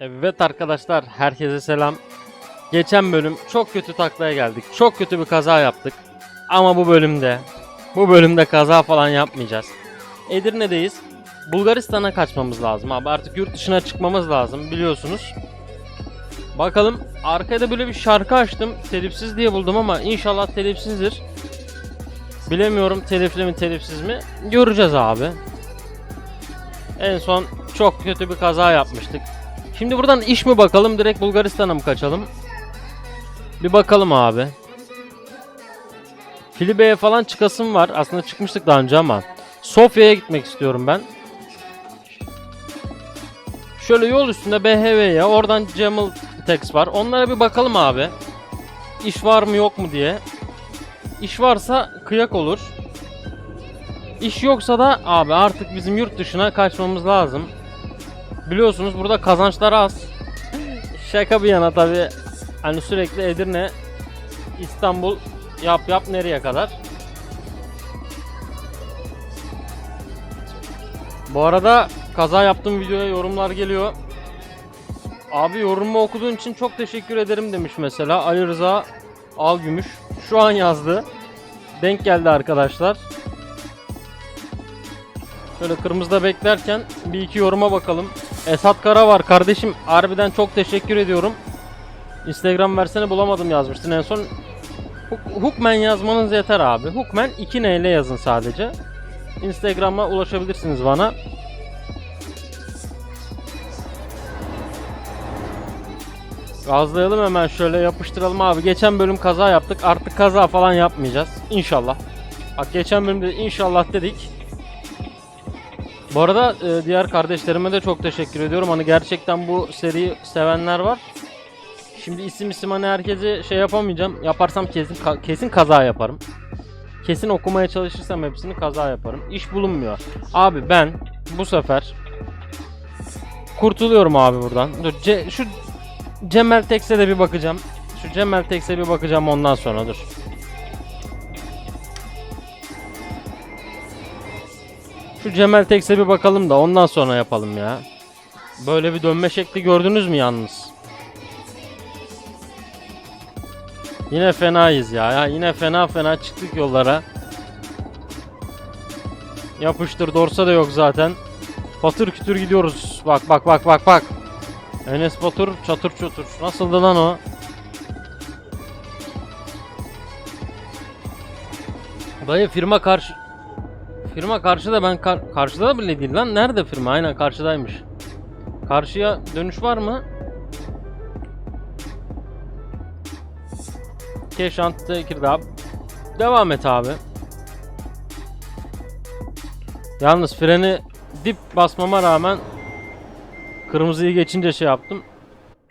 Evet arkadaşlar herkese selam. Geçen bölüm çok kötü taklaya geldik. Çok kötü bir kaza yaptık. Ama bu bölümde bu bölümde kaza falan yapmayacağız. Edirne'deyiz. Bulgaristan'a kaçmamız lazım abi. Artık yurt dışına çıkmamız lazım biliyorsunuz. Bakalım arkada böyle bir şarkı açtım. Telifsiz diye buldum ama inşallah telifsizdir. Bilemiyorum telifli mi telifsiz mi. Göreceğiz abi. En son çok kötü bir kaza yapmıştık. Şimdi buradan iş mi bakalım direkt Bulgaristan'a mı kaçalım? Bir bakalım abi. Filibe'ye falan çıkasım var. Aslında çıkmıştık daha önce ama. Sofya'ya gitmek istiyorum ben. Şöyle yol üstünde BHV'ye oradan Camel Tex var. Onlara bir bakalım abi. İş var mı yok mu diye. İş varsa kıyak olur. İş yoksa da abi artık bizim yurt dışına kaçmamız lazım. Biliyorsunuz burada kazançlar az. Şaka bir yana tabi hani sürekli Edirne, İstanbul yap yap nereye kadar. Bu arada kaza yaptığım videoya yorumlar geliyor. Abi yorumumu okuduğun için çok teşekkür ederim demiş mesela Ali Rıza Algümüş. Şu an yazdı. Denk geldi arkadaşlar. Şöyle kırmızıda beklerken bir iki yoruma bakalım. Esat Kara var kardeşim. Harbiden çok teşekkür ediyorum. Instagram versene bulamadım yazmıştın en son. Hook- Hookman yazmanız yeter abi. Hookman 2 N ile yazın sadece. Instagram'a ulaşabilirsiniz bana. Gazlayalım hemen şöyle yapıştıralım abi. Geçen bölüm kaza yaptık. Artık kaza falan yapmayacağız. İnşallah. Bak geçen bölümde inşallah dedik. Bu arada e, diğer kardeşlerime de çok teşekkür ediyorum. Hani gerçekten bu seriyi sevenler var. Şimdi isim isim hani herkese şey yapamayacağım. Yaparsam kesin ka- kesin kaza yaparım. Kesin okumaya çalışırsam hepsini kaza yaparım. İş bulunmuyor. Abi ben bu sefer kurtuluyorum abi buradan. Dur Ce- şu Cemel Tex'e de bir bakacağım. Şu Cemel Tex'e bir bakacağım ondan sonra dur. Şu Cemel Tex'e bir bakalım da ondan sonra yapalım ya. Böyle bir dönme şekli gördünüz mü yalnız? Yine fenayız ya. ya. Yine fena fena çıktık yollara. Yapıştır dorsa da yok zaten. Patır kütür gidiyoruz. Bak bak bak bak bak. Enes Batur çatır çatır. Nasıldı lan o? Dayı firma karşı Firma karşıda ben kar- karşıda da bile değil lan. Nerede firma? Aynen karşıdaymış. Karşıya dönüş var mı? Keşant Tekirdağ. Devam et abi. Yalnız freni dip basmama rağmen kırmızıyı geçince şey yaptım.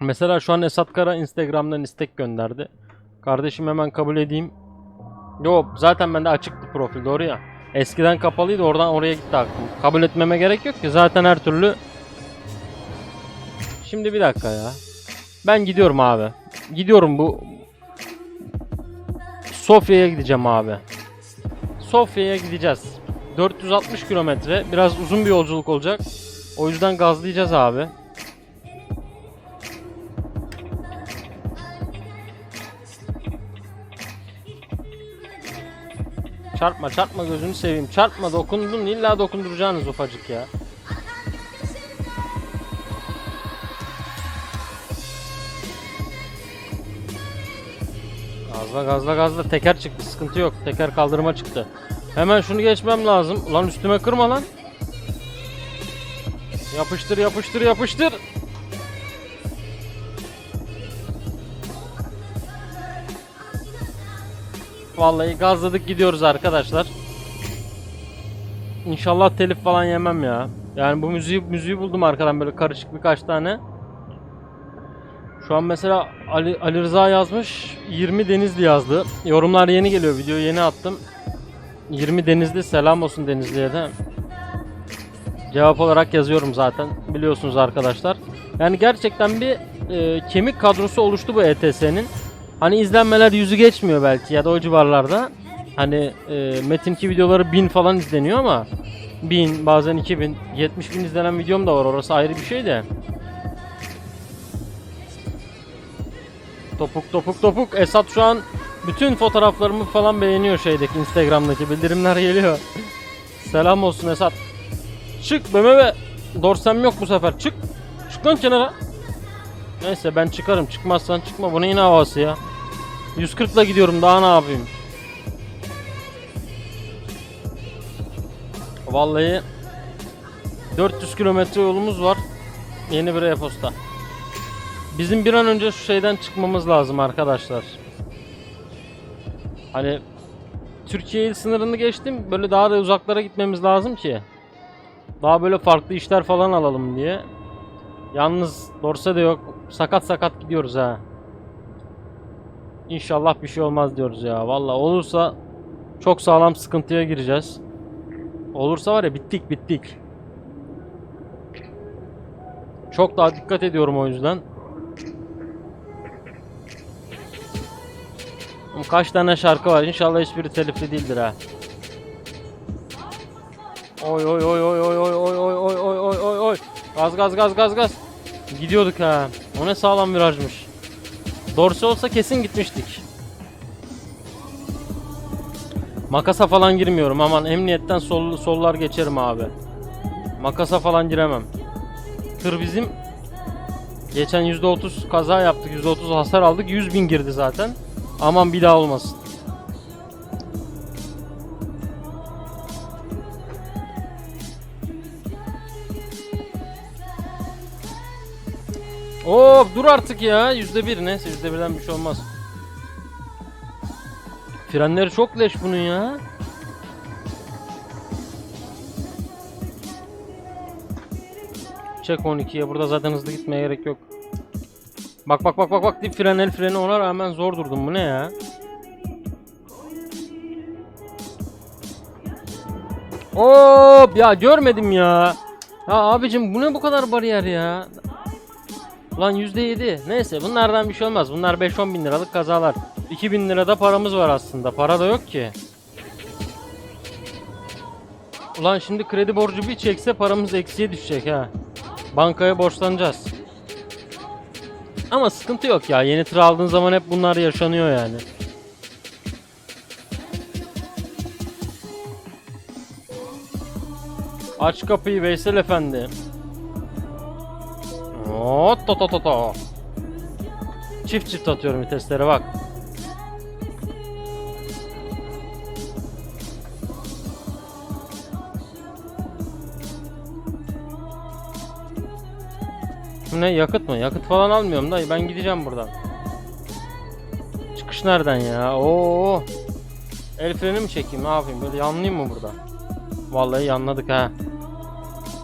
Mesela şu an Esat Kara Instagram'dan istek gönderdi. Kardeşim hemen kabul edeyim. Yok zaten bende açıktı profil doğru ya. Eskiden kapalıydı oradan oraya gitti aklım. Kabul etmeme gerek yok ki zaten her türlü. Şimdi bir dakika ya. Ben gidiyorum abi. Gidiyorum bu. Sofya'ya gideceğim abi. Sofya'ya gideceğiz. 460 kilometre. Biraz uzun bir yolculuk olacak. O yüzden gazlayacağız abi. Çarpma çarpma gözünü seveyim. Çarpma dokundun illa dokunduracaksınız ufacık ya. Gazla gazla gazla teker çıktı sıkıntı yok. Teker kaldırma çıktı. Hemen şunu geçmem lazım. Ulan üstüme kırma lan. Yapıştır yapıştır yapıştır. Vallahi gazladık gidiyoruz arkadaşlar. İnşallah telif falan yemem ya. Yani bu müziği müziği buldum arkadan böyle karışık birkaç tane. Şu an mesela Ali, Ali Rıza yazmış 20 Denizli yazdı. Yorumlar yeni geliyor. Videoyu yeni attım. 20 Denizli selam olsun Denizli'ye de. Cevap olarak yazıyorum zaten. Biliyorsunuz arkadaşlar. Yani gerçekten bir e, kemik kadrosu oluştu bu ETS'nin. Hani izlenmeler yüzü geçmiyor belki ya da o civarlarda. Hani e, Metin2 videoları 1000 falan izleniyor ama 1000 bazen 2000 70 bin izlenen videom da var orası ayrı bir şey de. Topuk topuk topuk. Esat şu an bütün fotoğraflarımı falan beğeniyor şeydeki Instagram'daki bildirimler geliyor. Selam olsun Esat. Çık BMW. Dorsem yok bu sefer. Çık. Çık lan kenara. Neyse ben çıkarım. Çıkmazsan çıkma. Bu neyin havası ya? 140 ile gidiyorum. Daha ne yapayım? Vallahi 400 kilometre yolumuz var. Yeni bir e-posta. Bizim bir an önce şu şeyden çıkmamız lazım arkadaşlar. Hani Türkiye sınırını geçtim. Böyle daha da uzaklara gitmemiz lazım ki. Daha böyle farklı işler falan alalım diye. Yalnız dorse de yok. Sakat sakat gidiyoruz ha. İnşallah bir şey olmaz diyoruz ya. Valla olursa çok sağlam sıkıntıya gireceğiz. Olursa var ya bittik bittik. Çok daha dikkat ediyorum o yüzden. Kaç tane şarkı var? İnşallah hiçbiri telifli değildir ha. Oy oy oy oy oy oy oy oy oy oy oy oy. Gaz gaz gaz gaz gaz. Gidiyorduk ha. O ne sağlam virajmış. Dorse olsa kesin gitmiştik. Makasa falan girmiyorum aman emniyetten sol, sollar geçerim abi. Makasa falan giremem. Tır bizim geçen %30 kaza yaptık %30 hasar aldık 100 bin girdi zaten. Aman bir daha olmasın. Oo dur artık ya yüzde bir neyse yüzde birden bir şey olmaz. Frenleri çok leş bunun ya. Çek 12'ye burada zaten hızlı gitmeye gerek yok. Bak bak bak bak bak dip fren el freni ona rağmen zor durdum bu ne ya? Hop ya görmedim ya. Ya abicim bu ne bu kadar bariyer ya? Ulan %7. Neyse bunlardan bir şey olmaz. Bunlar 5-10 bin liralık kazalar. 2000 lirada paramız var aslında. Para da yok ki. Ulan şimdi kredi borcu bir çekse paramız eksiye düşecek ha. Bankaya borçlanacağız. Ama sıkıntı yok ya. Yeni tır aldığın zaman hep bunlar yaşanıyor yani. Aç kapıyı Veysel Efendi. Oo, to to to to. Çift çift atıyorum viteslere bak. Ne yakıt mı? Yakıt falan almıyorum dayı ben gideceğim buradan. Çıkış nereden ya? Oo. El freni mi çekeyim ne yapayım böyle yanlayayım mı burada? Vallahi yanladık ha.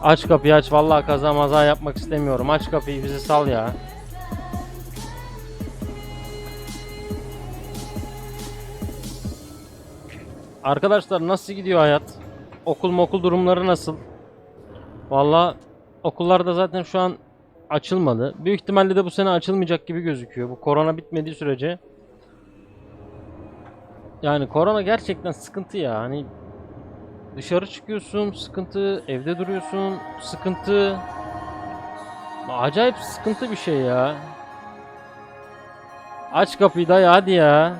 Aç kapıyı aç vallahi kaza maza yapmak istemiyorum. Aç kapıyı bizi sal ya. Arkadaşlar nasıl gidiyor hayat? Okul mokul durumları nasıl? Vallahi okullarda zaten şu an açılmadı. Büyük ihtimalle de bu sene açılmayacak gibi gözüküyor. Bu korona bitmediği sürece. Yani korona gerçekten sıkıntı ya. Hani dışarı çıkıyorsun, sıkıntı, evde duruyorsun, sıkıntı. Acayip sıkıntı bir şey ya. Aç kapıyı dayı hadi ya.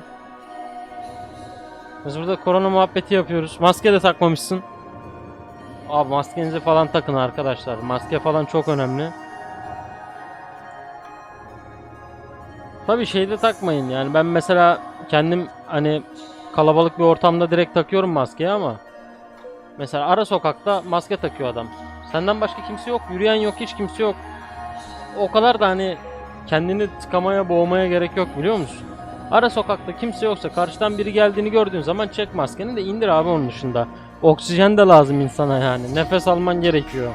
Biz burada korona muhabbeti yapıyoruz. Maske de takmamışsın. Abi maskenizi falan takın arkadaşlar. Maske falan çok önemli. Tabii şeyde takmayın yani ben mesela kendim hani kalabalık bir ortamda direkt takıyorum maskeyi ama mesela ara sokakta maske takıyor adam. Senden başka kimse yok, yürüyen yok, hiç kimse yok. O kadar da hani kendini tıkamaya, boğmaya gerek yok biliyor musun? Ara sokakta kimse yoksa karşıdan biri geldiğini gördüğün zaman çek maskeni de indir abi onun dışında. Oksijen de lazım insana yani. Nefes alman gerekiyor.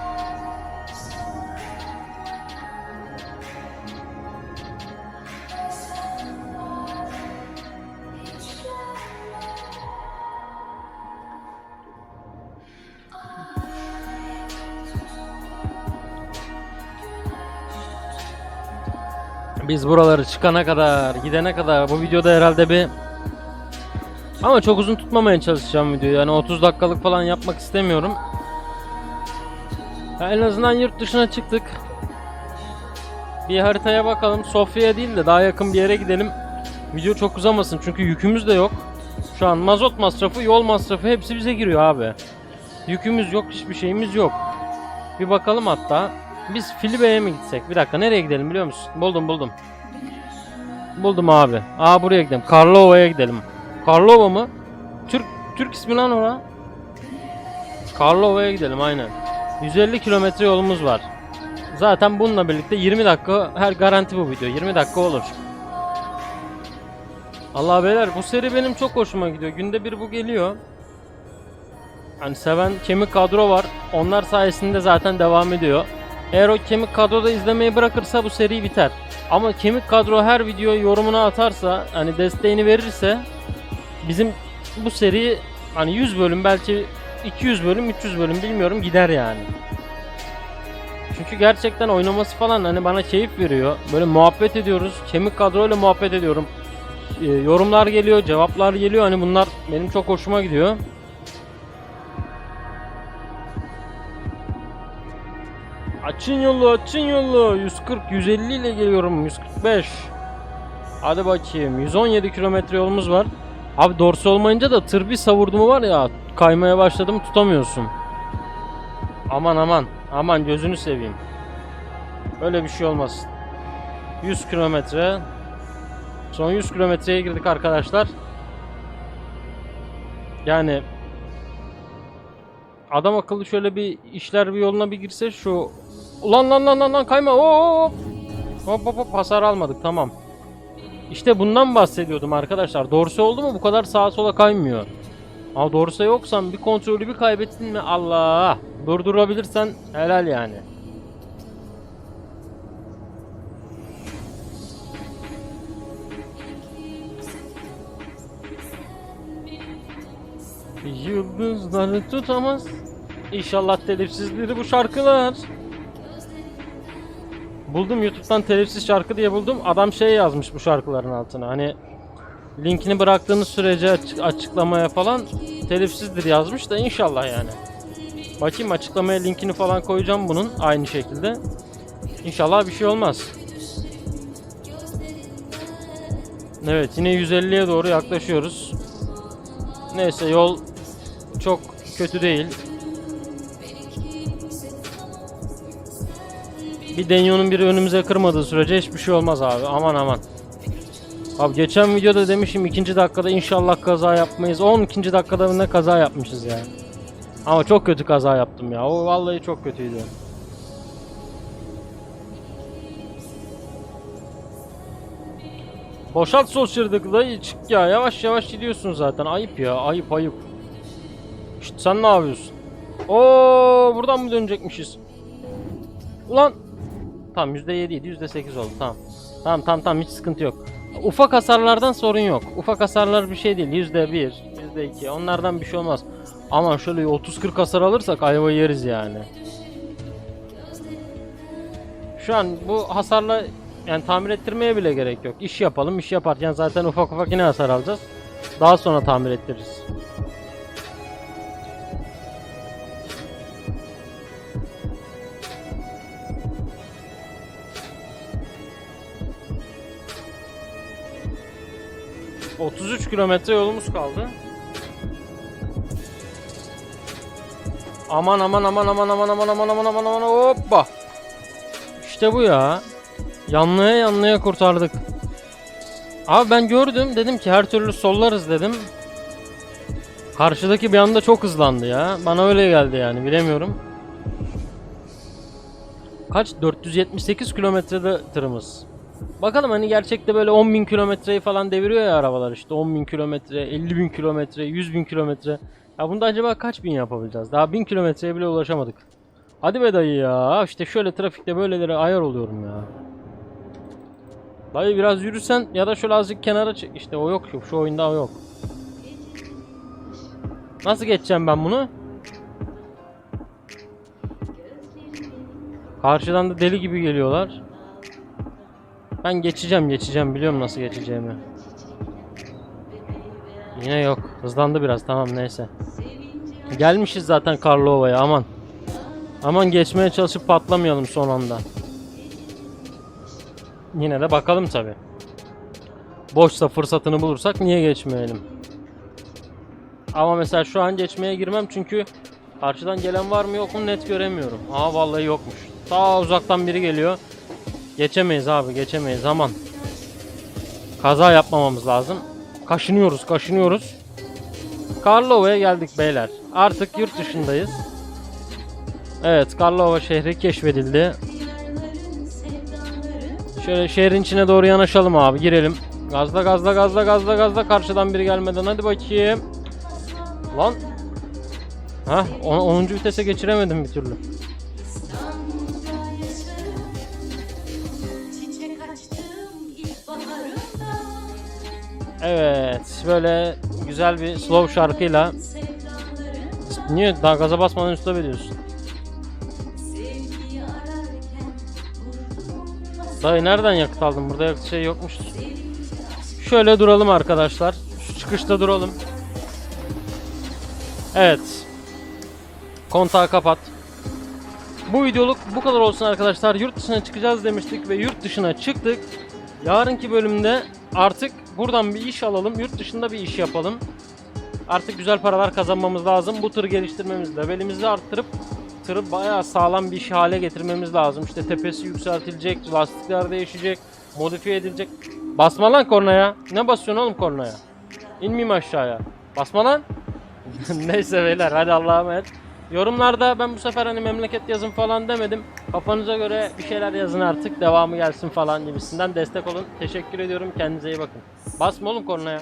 Biz buraları çıkana kadar, gidene kadar bu videoda herhalde bir ama çok uzun tutmamaya çalışacağım videoyu. Yani 30 dakikalık falan yapmak istemiyorum. Ya en azından yurt dışına çıktık. Bir haritaya bakalım. Sofya'ya değil de daha yakın bir yere gidelim. Video çok uzamasın çünkü yükümüz de yok. Şu an mazot masrafı, yol masrafı hepsi bize giriyor abi. Yükümüz yok, hiçbir şeyimiz yok. Bir bakalım hatta. Biz Filibe'ye mi gitsek? Bir dakika nereye gidelim biliyor musun? Buldum buldum. Buldum abi. Aa buraya gidelim. Karlova'ya gidelim. Karlova mı? Türk Türk ismi lan ora. Karlova'ya gidelim aynen. 150 kilometre yolumuz var. Zaten bununla birlikte 20 dakika her garanti bu video. 20 dakika olur. Allah beyler bu seri benim çok hoşuma gidiyor. Günde bir bu geliyor. Hani seven kemik kadro var. Onlar sayesinde zaten devam ediyor. Eğer o kemik kadroda izlemeyi bırakırsa bu seri biter. Ama kemik kadro her videoya yorumunu atarsa, hani desteğini verirse bizim bu seri hani 100 bölüm belki 200 bölüm 300 bölüm bilmiyorum gider yani. Çünkü gerçekten oynaması falan hani bana keyif veriyor. Böyle muhabbet ediyoruz. Kemik kadroyla muhabbet ediyorum. Ee, yorumlar geliyor, cevaplar geliyor. Hani bunlar benim çok hoşuma gidiyor. Açın yolu, açın yolu. 140, 150 ile geliyorum. 145. Hadi bakayım. 117 kilometre yolumuz var. Abi dorsi olmayınca da tır bir savurdu var ya kaymaya başladım tutamıyorsun. Aman aman. Aman gözünü seveyim. Öyle bir şey olmasın. 100 kilometre. Son 100 kilometreye girdik arkadaşlar. Yani adam akıllı şöyle bir işler bir yoluna bir girse şu Ulan lan lan lan lan kayma hop hop hop hop hasar almadık tamam. İşte bundan bahsediyordum arkadaşlar. Dorse oldu mu bu kadar sağa sola kaymıyor. Ama dorse yoksan bir kontrolü bir kaybettin mi Allah durdurabilirsen helal yani. Yıldızları tutamaz. İnşallah telifsizleri bu şarkılar. Buldum YouTube'dan telifsiz şarkı diye buldum. Adam şey yazmış bu şarkıların altına. Hani linkini bıraktığınız sürece açık- açıklamaya falan telifsizdir yazmış da inşallah yani. Bakayım açıklamaya linkini falan koyacağım bunun aynı şekilde. İnşallah bir şey olmaz. Evet yine 150'ye doğru yaklaşıyoruz. Neyse yol çok kötü değil. Bir Denyo'nun biri önümüze kırmadığı sürece hiçbir şey olmaz abi. Aman aman. Abi geçen videoda demişim ikinci dakikada inşallah kaza yapmayız. 12. dakikada ne kaza yapmışız ya. Ama çok kötü kaza yaptım ya. O vallahi çok kötüydü. Boşalt sol şeridi dayı çık ya. Yavaş yavaş gidiyorsun zaten. Ayıp ya. Ayıp ayıp. Şşt sen ne yapıyorsun? Oo buradan mı dönecekmişiz? Ulan Tamam %7 idi %8 oldu tamam. Tamam tamam tamam hiç sıkıntı yok. Ufak hasarlardan sorun yok. Ufak hasarlar bir şey değil. %1, %2 onlardan bir şey olmaz. Ama şöyle 30-40 hasar alırsak ayva yeriz yani. Şu an bu hasarla yani tamir ettirmeye bile gerek yok. İş yapalım. iş yaparken zaten ufak ufak yine hasar alacağız. Daha sonra tamir ettiririz. ...33 kilometre yolumuz kaldı. Aman aman aman aman aman aman aman aman aman aman hoppa. İşte bu ya. Yanlaya yanlaya kurtardık. Abi ben gördüm dedim ki her türlü sollarız dedim. Karşıdaki bir anda çok hızlandı ya. Bana öyle geldi yani bilemiyorum. Kaç? 478 kilometrede tırımız. Bakalım hani gerçekte böyle 10.000 kilometreyi falan deviriyor ya arabalar işte 10.000 kilometre, 50.000 kilometre, 100.000 kilometre. Ya bunda acaba kaç bin yapabileceğiz? Daha 1000 kilometreye bile ulaşamadık. Hadi be dayı ya. İşte şöyle trafikte böylelere ayar oluyorum ya. Dayı biraz yürüsen ya da şöyle azıcık kenara çek. İşte o yok. Şu oyunda o yok. Nasıl geçeceğim ben bunu? Karşıdan da deli gibi geliyorlar. Ben geçeceğim geçeceğim biliyorum nasıl geçeceğimi. Yine yok. Hızlandı biraz tamam neyse. Gelmişiz zaten Karlova'ya aman. Aman geçmeye çalışıp patlamayalım son anda. Yine de bakalım tabi. boşsa fırsatını bulursak niye geçmeyelim? Ama mesela şu an geçmeye girmem çünkü karşıdan gelen var mı yok mu net göremiyorum. Aa vallahi yokmuş. Daha uzaktan biri geliyor. Geçemeyiz abi geçemeyiz aman. Kaza yapmamamız lazım. Kaşınıyoruz kaşınıyoruz. Karlova'ya geldik beyler. Artık yurt dışındayız. Evet Karlova şehri keşfedildi. Şöyle şehrin içine doğru yanaşalım abi girelim. Gazla gazla gazla gazla gazla karşıdan biri gelmeden hadi bakayım. Lan. Ha 10. vitese geçiremedim bir türlü. Evet böyle güzel bir slow şarkıyla Niye daha gaza basmadan üstüne veriyorsun? Dayı nereden yakıt aldın? Burada yakıt şey yokmuş. Şöyle duralım arkadaşlar. Şu çıkışta duralım. Evet. Kontağı kapat. Bu videoluk bu kadar olsun arkadaşlar. Yurt dışına çıkacağız demiştik ve yurt dışına çıktık. Yarınki bölümde artık buradan bir iş alalım. Yurt dışında bir iş yapalım. Artık güzel paralar kazanmamız lazım. Bu tırı geliştirmemiz, levelimizi arttırıp tırı bayağı sağlam bir iş hale getirmemiz lazım. İşte tepesi yükseltilecek, lastikler değişecek, modifiye edilecek. Basma lan kornaya. Ne basıyorsun oğlum kornaya? İnmeyeyim aşağıya. Basma lan. Neyse beyler hadi Allah'a emanet. Yorumlarda ben bu sefer hani memleket yazın falan demedim. Kafanıza göre bir şeyler yazın artık devamı gelsin falan gibisinden destek olun. Teşekkür ediyorum kendinize iyi bakın. Basma oğlum kornaya.